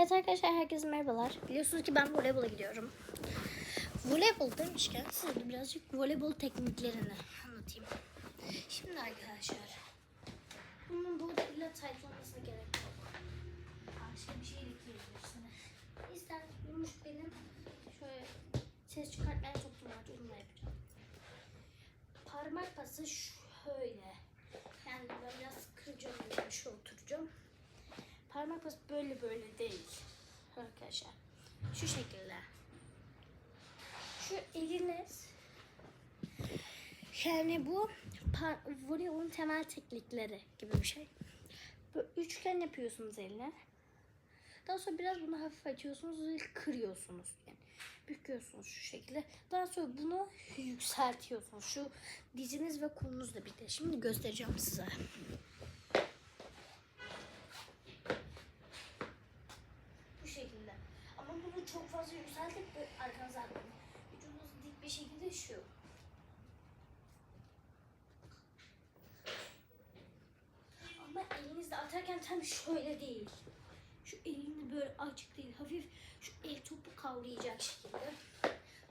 Evet arkadaşlar herkese merhabalar. Biliyorsunuz ki ben voleybola gidiyorum. Voleybol demişken size de birazcık voleybol tekniklerini anlatayım. Şimdi arkadaşlar bunun burada illa taytlamasına gerek yok. Başka bir şey ekleyebilirsiniz. İster yumuş benim şöyle ses çıkartmaya çok var. Onunla yapacağım. Parmak pası şöyle. Yani biraz kıracağım. Şu oturacağım. Parmak bası böyle böyle değil. Arkadaşlar. Şu şekilde. Şu eliniz yani bu voleybolun temel teknikleri gibi bir şey. Böyle üçgen yapıyorsunuz eline. Daha sonra biraz bunu hafif açıyorsunuz ve kırıyorsunuz. Yani büküyorsunuz şu şekilde. Daha sonra bunu yükseltiyorsunuz. Şu diziniz ve kolunuzla birlikte. Şimdi göstereceğim size. Çok fazla yükseltip arkanıza atmayın. Vücudunuzu dik bir şekilde şu. Ama elinizle atarken tam şöyle değil. Şu elini böyle açık değil. Hafif şu el topu kavrayacak şekilde.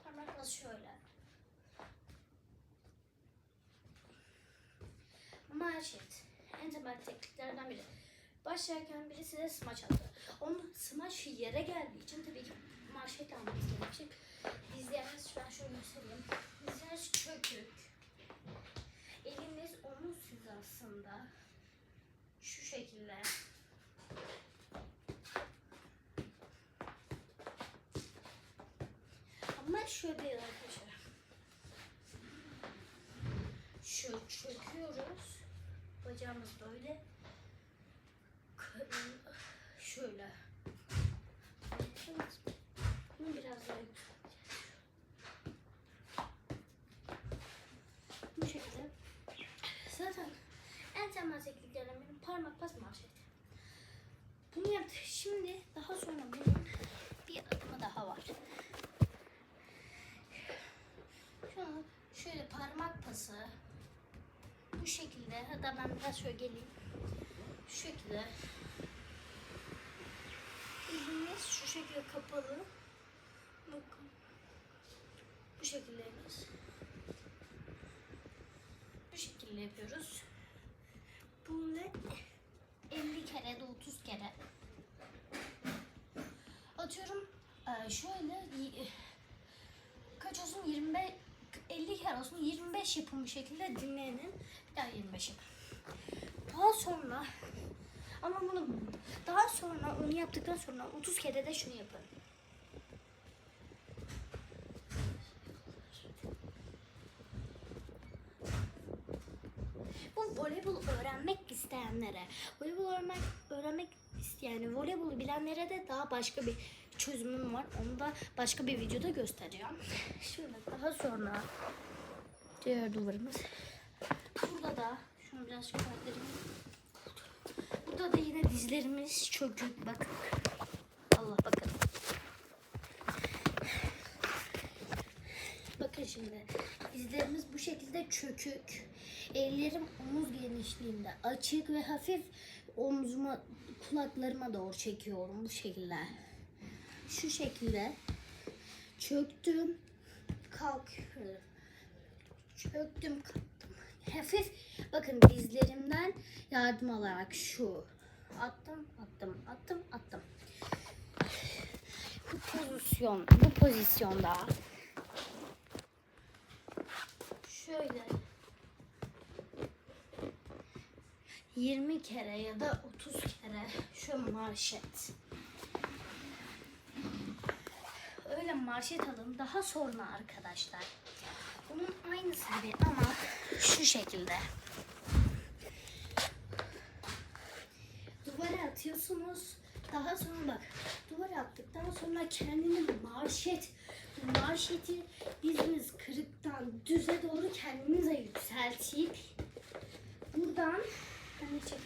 Parmakla şöyle. Manşet. En temel tekniklerden biri. Başlarken biri size smaç attı. Onun smaç yere geldiği için tabii ki manşet almanız gerekecek. Dizleriniz ben şöyle göstereyim. Dizleriniz çökük. Eliniz omuz hizasında. Şu şekilde. Ama şöyle değil arkadaşlar. Şu çöküyoruz. Bacağımız böyle. Şöyle. Bunu biraz daha. Bu şekilde. Zaten en temel tekniklerden benim parmak bas manşet. Bunu yaptık. Şimdi daha sonra bunun bir adımı daha var. Şu an şöyle parmak pası bu şekilde hatta ben biraz şöyle geleyim. Şu şekilde elimiz şu şekilde kapalı. Bakın. Bu şekilde. Bu şekilde yapıyoruz. Bunu 50 kere de 30 kere atıyorum. Ee, şöyle kaç olsun 25 50 kere olsun 25 yapın bu şekilde dinlenin. Bir daha 25 yapın. Daha sonra ama bunu daha sonra onu yaptıktan sonra 30 kere de şunu yapın. Bu voleybol öğrenmek isteyenlere, voleybol öğrenmek, öğrenmek isteyen, voleybolu bilenlere de daha başka bir çözümüm var. Onu da başka bir videoda göstereceğim. Şöyle daha sonra diğer duvarımız. Burada da şunu biraz çıkartayım. Burada da yine dizlerimiz çökük. Bakın. Allah bakın. Bakın şimdi. Dizlerimiz bu şekilde çökük. Ellerim omuz genişliğinde açık ve hafif omzuma kulaklarıma doğru çekiyorum bu şekilde. Şu şekilde çöktüm kalkıyorum. Çöktüm kalktım. Hafif bakın dizlerimden yardım alarak şu attım attım attım attım. Bu pozisyon bu pozisyonda şöyle 20 kere ya da 30 kere şu marşet. Öyle marşet alın. Daha sonra arkadaşlar. Bunun aynısı gibi ama şu şekilde. Duvara atıyorsunuz. Daha sonra bak duvara attıktan sonra kendini marşet marşeti diziniz kırıktan düze doğru kendinize yükseltip buradan hani çek,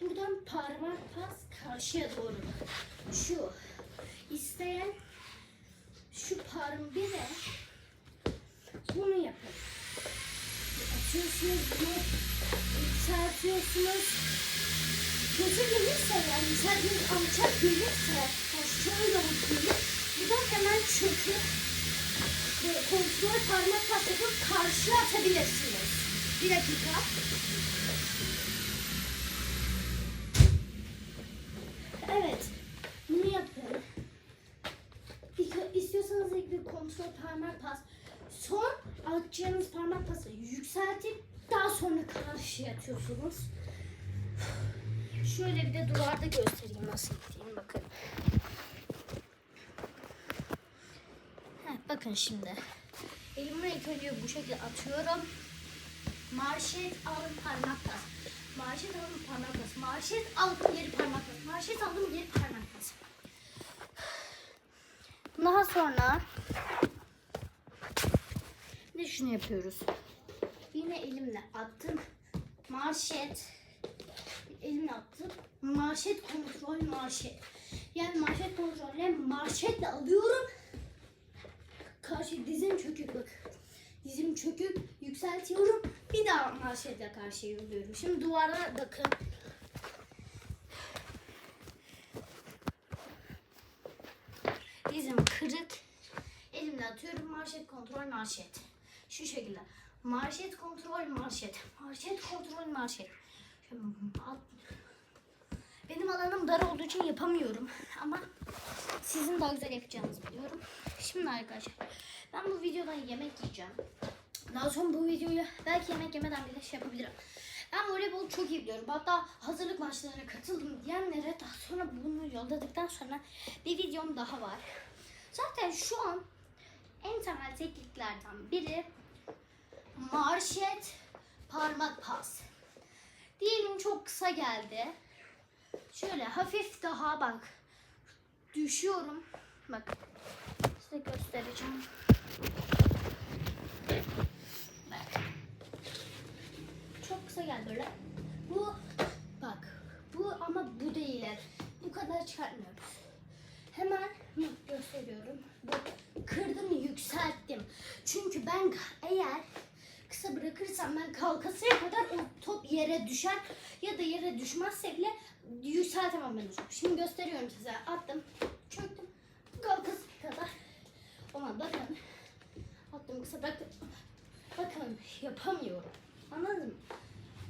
buradan parmak pas karşıya doğru şu isteyen şu parm bir de bunu yapın. Atıyorsunuz bunu yükseltiyorsunuz. kötü gelirse yani yükseltmeniz alçak gelirse yani şöyle bakıyorum. Buradan hemen çöküp böyle kontrol parmak pas yapıp karşıya atabilirsiniz. Bir dakika. Evet. Bunu yapın. İstiyorsanız ilk bir kontrol parmak pas. Son atacağınız parmak pası yükseltip daha sonra karşıya atıyorsunuz. Şöyle bir de duvarda göstereyim nasıl gittiğini bakın. Heh, bakın şimdi. Elimi ilk önce bu şekilde atıyorum. Marşet alın parmak bas. Marşet alın parmak bas. Marşet aldım geri parmak bas. Marşet aldım geri parmak bas. Daha sonra şunu yapıyoruz. Yine elimle attım. Marşet elimle attım. Marşet kontrol marşet. Yani marşet kontrolle marşetle alıyorum. Karşı dizim çökük bak. Dizim çökük yükseltiyorum. Bir daha marşetle karşıya yürüyorum. Şimdi duvara bakın. Dizim kırık. Elimle atıyorum marşet kontrol marşet. Şu şekilde. Marşet kontrol marşet. Marşet kontrol marşet. Benim alanım dar olduğu için yapamıyorum. Ama sizin daha güzel yapacağınızı biliyorum. Şimdi arkadaşlar ben bu videodan yemek yiyeceğim. Daha sonra bu videoyu belki yemek yemeden bile şey yapabilirim. Ben voleybolu çok iyi biliyorum. Hatta hazırlık maçlarına katıldım diyenlere daha sonra bunu yolladıktan sonra bir videom daha var. Zaten şu an en temel tekniklerden biri marşet parmak pas. Diyelim çok kısa geldi. Şöyle hafif daha bak. Düşüyorum. Bak. Size göstereceğim. Bak. Çok kısa geldi böyle. Bu bak. Bu ama bu değil. Bu kadar çıkartmıyoruz. Hemen gösteriyorum. Bak, kırdım yükselttim. Çünkü ben eğer kısa bırakırsam ben kalkasıya kadar o top yere düşer ya da yere düşmezse bile yükseltemem ben o. Şimdi gösteriyorum size. Attım, çöktüm, kalkasıya kadar. Ona bakın. Attım kısa bıraktım. Bakın yapamıyorum. Anladın mı?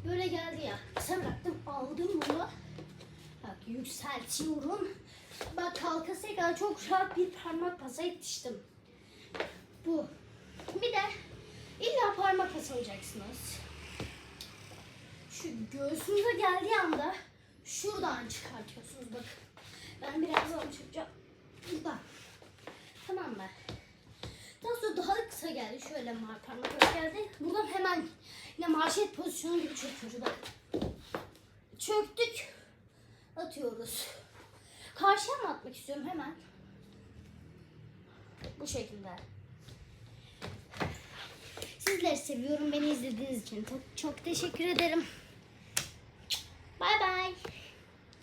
Böyle geldi ya. Kısa bıraktım, aldım bunu. Bak yükseltiyorum. Bak kalkasıya kadar çok rahat bir parmak pasa yetiştim. Bu. Bir de illa parmak pas alacaksınız. Şu göğsünüze geldiği anda şuradan çıkartıyorsunuz. Bakın. Ben birazdan çıkacağım. Buradan. Tamam mı? Daha sonra daha kısa geldi. Şöyle parmak geldi. Buradan hemen yine marşet pozisyonu gibi çöküyoruz. Çöktük. Atıyoruz. Karşıya mı atmak istiyorum hemen? Bu şekilde sizleri seviyorum. Beni izlediğiniz için çok, çok teşekkür ederim. Bay bay.